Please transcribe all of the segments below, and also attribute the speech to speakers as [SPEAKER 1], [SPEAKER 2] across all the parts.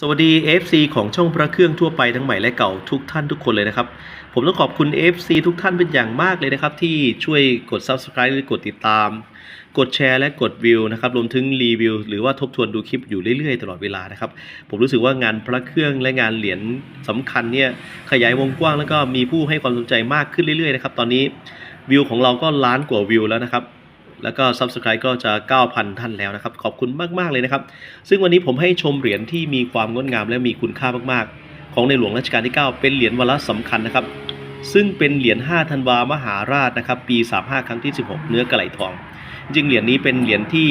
[SPEAKER 1] สวัสดี FC ของช่องพระเครื่องทั่วไปทั้งใหม่และเก่าทุกท่านทุกคนเลยนะครับ ผมต้องขอบคุณ FC ทุกท่านเป็นอย่างมากเลยนะครับ ที่ช่วยกด Subscribe หรือกดติดตาม กดแชร์และกดวิวนะครับรวมถึงรีวิวหรือว่าทบทวนดูคลิปอยู่เรื่อยๆ ตลอดเวลานะครับ ผมรู้สึกว่างานพระเครื่องและงานเหรียญสำคัญเนี่ยขยายวงกว้างแล้วก็มีผู้ให้ความสนใจมากขึ้นเรื่อยๆนะครับตอนนี้วิวของเราก็ล้านกว่าวิวแล้วนะครับ แล้วก็ Subscribe ก็จะ 9,000 ท่านแล้วนะครับ ขอบคุณมาก ๆ เลยนะครับ ซึ่งวันนี้ผมให้ชมเหรียญที่มีความงดงามและมีคุณค่ามากๆ ของในหลวงรัชกาลที่ 9 เป็นเหรียญวาระสำคัญนะครับ ซึ่งเป็นเหรียญ 5 ธันวามหาราชนะครับ ปี 35 ครั้งที่ 16 เนื้อกระไหลทอง จริงเหรียญนี้เป็นเหรียญที่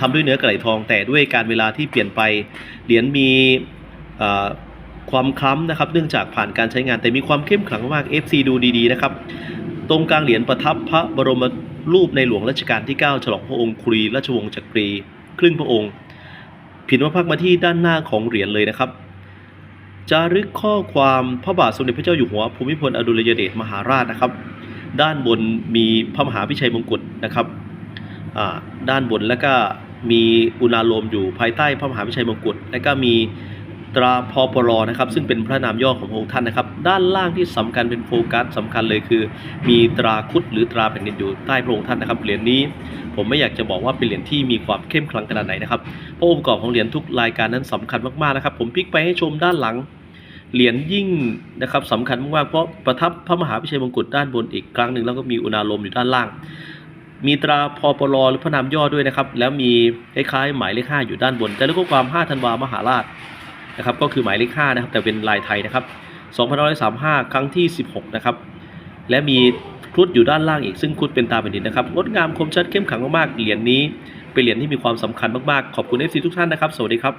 [SPEAKER 1] ทำด้วยเนื้อกระไหลทอง แต่ด้วยการเวลาที่เปลี่ยนไป เหรียญมีความคล้ำนะครับ เนื่องจากผ่านการใช้งานแต่มีความเข้มขลังมาก FC ดูดีๆนะครับ ตรงกลางเหรียญประทับพระบรมรูปในหลวงรัชกาลที่ 9 ฉลองพระองค์ครีราชวงศ์จักรี ครึ่งพระองค์ผินว่าพักมาที่ด้านหน้าของเหรียญเลยนะครับจารึกข้อความพระบาทสมเด็จพระเจ้าอยู่หัวภูมิพลอดุลยเดชมหาราชนะครับ ด้านบนมีพระมหาพิชัยมงกุฎนะครับด้านบนแล้วก็มีอุณาโลมอยู่ภายใต้พระมหาพิชัยมงกุฎและก็มี ตราพปรนะครับซึ่งเป็นพระนามย่อของพระองค์ท่านนะครับ ด้านล่างที่สำคัญเป็นโฟกัสสำคัญเลยคือ มีตราคุดหรือตราแผ่นดินอยู่ใต้พระองค์ท่านนะครับเหรียญนี้ ผมไม่อยากจะบอกว่าเป็นเหรียญที่มีความเข้มขลังขนาดไหนนะครับเพราะองค์ประกอบของเหรียญทุกรายการนั้นสำคัญมากๆนะครับ ผมพลิกไปให้ชมด้านหลังเหรียญยิ่งนะครับสำคัญมากๆเพราะประทับพระมหาพิชัยมงกุฎด้านบนอีกครั้งหนึ่งแล้วก็มีอุณาโลมอยู่ด้านล่าง มีตราพปรหรือพระนามย่อด้วยนะครับ แล้วมีคล้ายๆหมายเลข5อยู่ด้านบน แต่แล้วก็ความ5ธันวามหาราช นะครับก็คือหมายเลข5นะครับแต่เป็นลายไทยนะครับ2535 ครั้งที่ 16 นะครับ และมีครุฑอยู่ด้านล่างอีกซึ่งครุฑเป็นตาแผ่นดินนะครับงดงามคมชัดเข้มขังมากๆเหรียญนี้ เป็นเหรียญที่มีความสำคัญมากๆ ขอบคุณ FC ทุกท่านนะครับ สวัสดีครับ